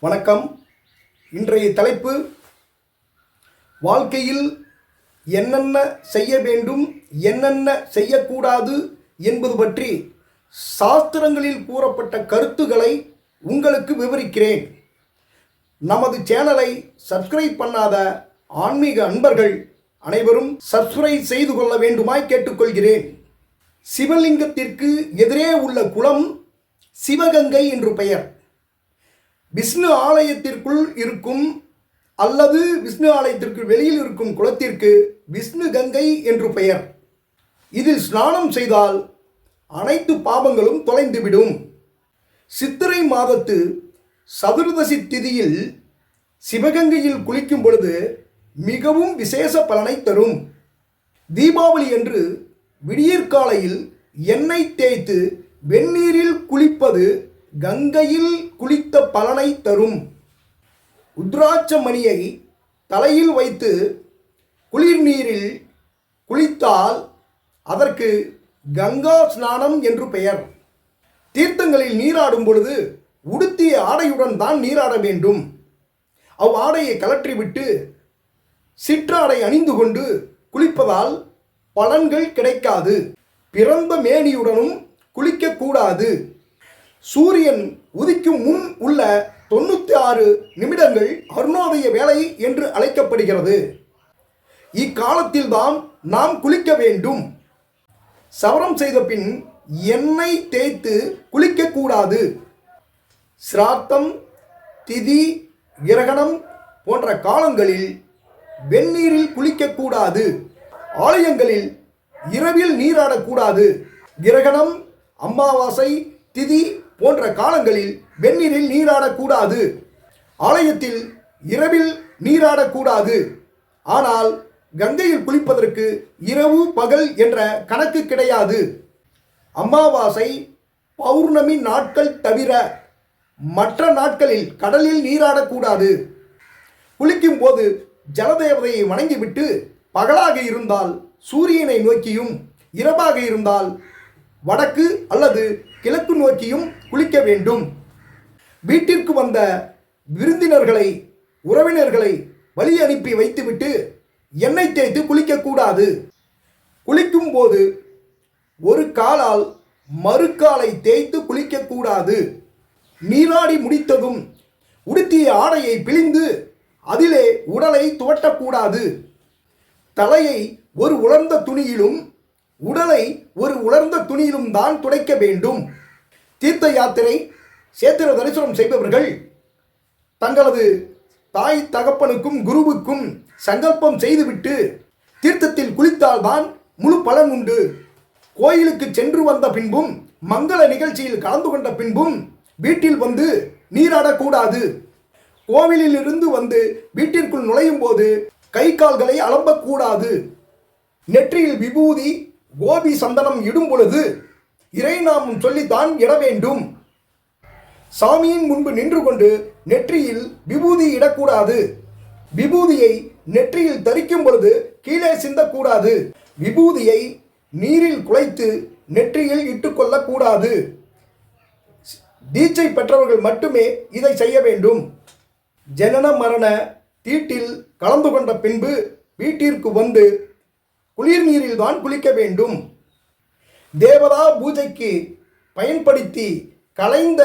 வணக்கம். இன்றைய தலைப்பு வாழ்க்கையில் என்னென்ன செய்ய வேண்டும் என்னென்ன செய்யக்கூடாது என்பது பற்றி சாஸ்திரங்களில் கூறப்பட்ட கருத்துக்களை உங்களுக்கு விவரிக்கிறேன். நமது சேனலை சப்ஸ்கிரைப் பண்ணாத ஆன்மீக அன்பர்கள் அனைவரும் சப்ஸ்கிரைப் செய்து கொள்ள வேண்டுமாய் கேட்டுக்கொள்கிறேன். சிவலிங்கத்திற்கு எதிரே உள்ள குளம் சிவகங்கை என்று பெயர். விஷ்ணு ஆலயத்திற்குள் இருக்கும் அல்லது விஷ்ணு ஆலயத்திற்கு வெளியில் இருக்கும் குளத்திற்கு விஷ்ணு கங்கை என்று பெயர். இதில் ஸ்நானம் செய்தால் அனைத்து பாபங்களும் தொலைந்துவிடும். சித்திரை மாதத்து சதுர்தசி திதியில் சிவகங்கையில் குளிக்கும் பொழுது மிகவும் விசேஷ பலனை தரும். தீபாவளி அன்று விடியற்காலையில் எண்ணெய் தேய்த்து வெந்நீரில் குளிப்பது கங்கையில் குளித்த பலனை தரும். உத்ராட்ச மணியை தலையில் வைத்து குளிர் நீரில் குளித்தால் அதற்கு கங்கா ஸ்நானம் என்று பெயர். தீர்த்தங்களில் நீராடும் பொழுது உடுத்திய ஆடையுடன் தான் நீராட வேண்டும். அவ் ஆடையை கலற்றிவிட்டு சிற்றாடை அணிந்து கொண்டு குளிப்பதால் பலன்கள் கிடைக்காது. பிறந்த மேனியுடனும் குளிக்கக்கூடாது. சூரியன் உதிக்கும் முன் உள்ள தொண்ணூற்றி ஆறு நிமிடங்கள் அருணோதய வேலை என்று அழைக்கப்படுகிறது. இக்காலத்தில்தான் நாம் குளிக்க வேண்டும். சவரம் செய்த பின் எண்ணெய் தேய்த்து குளிக்கக்கூடாது சிராத்தம் திதி கிரகணம் போன்ற காலங்களில் வெந்நீரில் குளிக்கக்கூடாது ஆலயங்களில் இரவில் நீராடக்கூடாது கிரகணம் அமாவாசை திதி போன்ற காலங்களில் வெந்நீரில் நீராடக்கூடாது. ஆலயத்தில் இரவில் நீராடக்கூடாது. ஆனால் கங்கையில் குளிப்பதற்கு இரவு பகல் என்ற கணக்கு கிடையாது. அமாவாசை பௌர்ணமி நாட்கள் தவிர மற்ற நாட்களில் கடலில் நீராடக்கூடாது. குளிக்கும் போது ஜலதேவதையை வணங்கிவிட்டு பகலாக இருந்தால் சூரியனை நோக்கியும் இரவாக இருந்தால் வடக்கு அல்லது கிழக்கு நோக்கியும் குளிக்க வேண்டும். வீட்டிற்கு வந்த விருந்தினர்களை உறவினர்களை வழி அனுப்பி வைத்துவிட்டு எண்ணெய் தேய்த்து குளிக்கக்கூடாது குளிக்கும் போது ஒரு காலால் மறுக்காலை தேய்த்து குளிக்கக்கூடாது நீராடி முடித்ததும் உடுத்திய ஆடையை பிழிந்து அதிலே உடலை துவட்டக்கூடாது தலையை ஒரு உலர்ந்த துணியிலும் உடலை ஒரு உலர்ந்த துணியிலும் தான் துடைக்க வேண்டும். தீர்த்த யாத்திரை சேத்திர தரிசனம் செய்பவர்கள் தங்களது தாய் தகப்பனுக்கும் குருவுக்கும் சங்கல்பம் செய்துவிட்டு தீர்த்தத்தில் குளித்தால்தான் முழு பலன் உண்டு. கோயிலுக்கு சென்று வந்த பின்பும் மங்கள நிகழ்ச்சியில் கலந்து கொண்ட பின்பும் வீட்டில் வந்து நீராடக்கூடாது. கோவிலில் இருந்து வந்து வீட்டிற்குள் நுழையும் போது கை கால்களை அலம்பக்கூடாது. நெற்றியில் விபூதி கோபி சந்தனம் இடும் பொழுது இறைநாமம் சொல்லித்தான் இட வேண்டும். சாமியின் முன்பு நின்று கொண்டு நெற்றியில் விபூதி இடக்கூடாது. விபூதியை நெற்றியில் தரிக்கும் பொழுது கீழே சிந்தக்கூடாது. விபூதியை நீரில் குலைத்து நெற்றியில் இட்டுக்கொள்ளக்கூடாது தீட்சை பெற்றவர்கள் மட்டுமே இதை செய்ய வேண்டும். ஜனன மரண தீட்டில் கலந்து கொண்ட பின்பு வீட்டிற்கு வந்து குளிர் நீரில் தான் குளிக்க வேண்டும். தேவதா பூஜைக்கு பயன்படுத்தி கலைந்த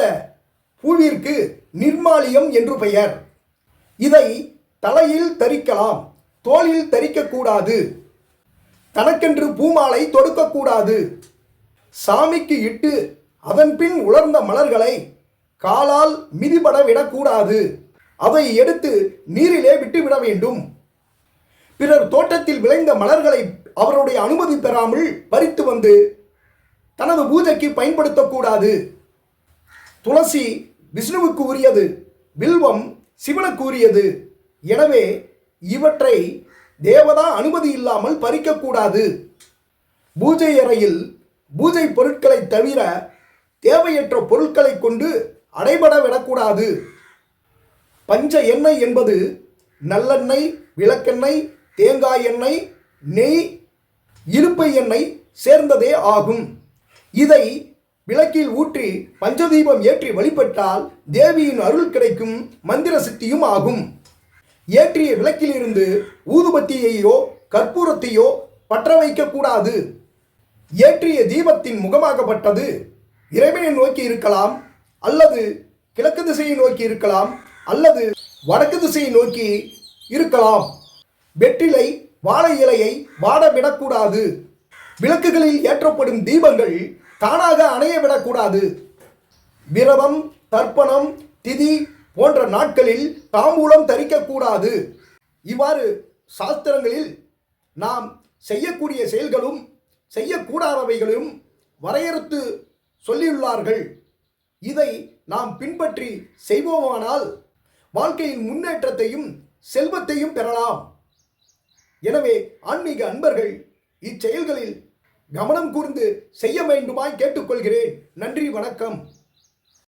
பூவிற்கு நிர்மாலியம் என்று பெயர். இதை தலையில் தரிக்கலாம் தோளில் தரிக்கக்கூடாது. தனக்கென்று பூமாலை தொடுக்கக்கூடாது. சாமிக்கு இட்டு அதன் பின் உலர்ந்த மலர்களை காலால் மிதிபட விடக்கூடாது. அதை எடுத்து நீரிலே விட்டுவிட வேண்டும். பிறர் தோட்டத்தில் விளைந்த மலர்களை அவருடைய அனுமதி பெறாமல் பறித்து வந்து தனது பூஜைக்கு பயன்படுத்தக்கூடாது. துளசி விஷ்ணுவுக்கு உரியது வில்வம் சிவனுக்கு உரியது. எனவே இவற்றை தேவதா அனுமதி இல்லாமல் பறிக்கக்கூடாது. பூஜை அறையில் பூஜை பொருட்களை தவிர தேவையற்ற பொருட்களை கொண்டு அடைபட விடக்கூடாது. பஞ்ச எண்ணெய் என்பது நல்லெண்ணெய் விளக்கெண்ணெய் தேங்காய் எண்ணெய் நெய் இருப்பை எண்ணெய் சேர்ந்ததே ஆகும். இதை விளக்கில் ஊற்றி பஞ்சதீபம் ஏற்றி வழிபட்டால் தேவியின் அருள் கிடைக்கும் மந்திர சித்தியும் ஆகும். ஏற்றிய விளக்கிலிருந்து ஊதுபத்தியையோ கற்பூரத்தையோ பற்ற வைக்கக்கூடாது ஏற்றிய தீபத்தின் முகமாகப்பட்டது இறைவனை நோக்கி இருக்கலாம் அல்லது கிழக்கு திசையை நோக்கி இருக்கலாம் அல்லது வடக்கு திசையை நோக்கி இருக்கலாம். வெற்றிலை வாழை இலையை வாட விடக்கூடாது விளக்குகளில் ஏற்றப்படும் தீபங்கள் தானாக அணைய விடக்கூடாது விரதம் தர்ப்பணம் திதி போன்ற நாட்களில் தாம்பூலம் தரிக்கக்கூடாது. இவ்வாறு சாஸ்திரங்களில் நாம் செய்யக்கூடிய செயல்களும் செய்யக்கூடாதவைகளும் வரையறுத்து சொல்லியுள்ளார்கள். இதை நாம் பின்பற்றி செய்வோமானால் வாழ்க்கையின் முன்னேற்றத்தையும் செல்வத்தையும் பெறலாம். எனவே ஆன்மீக அன்பர்கள் இச்செயல்களில் கவனம் கூர்ந்து செய்ய வேண்டுமாய் கேட்டுக்கொள்கிறேன். நன்றி வணக்கம்.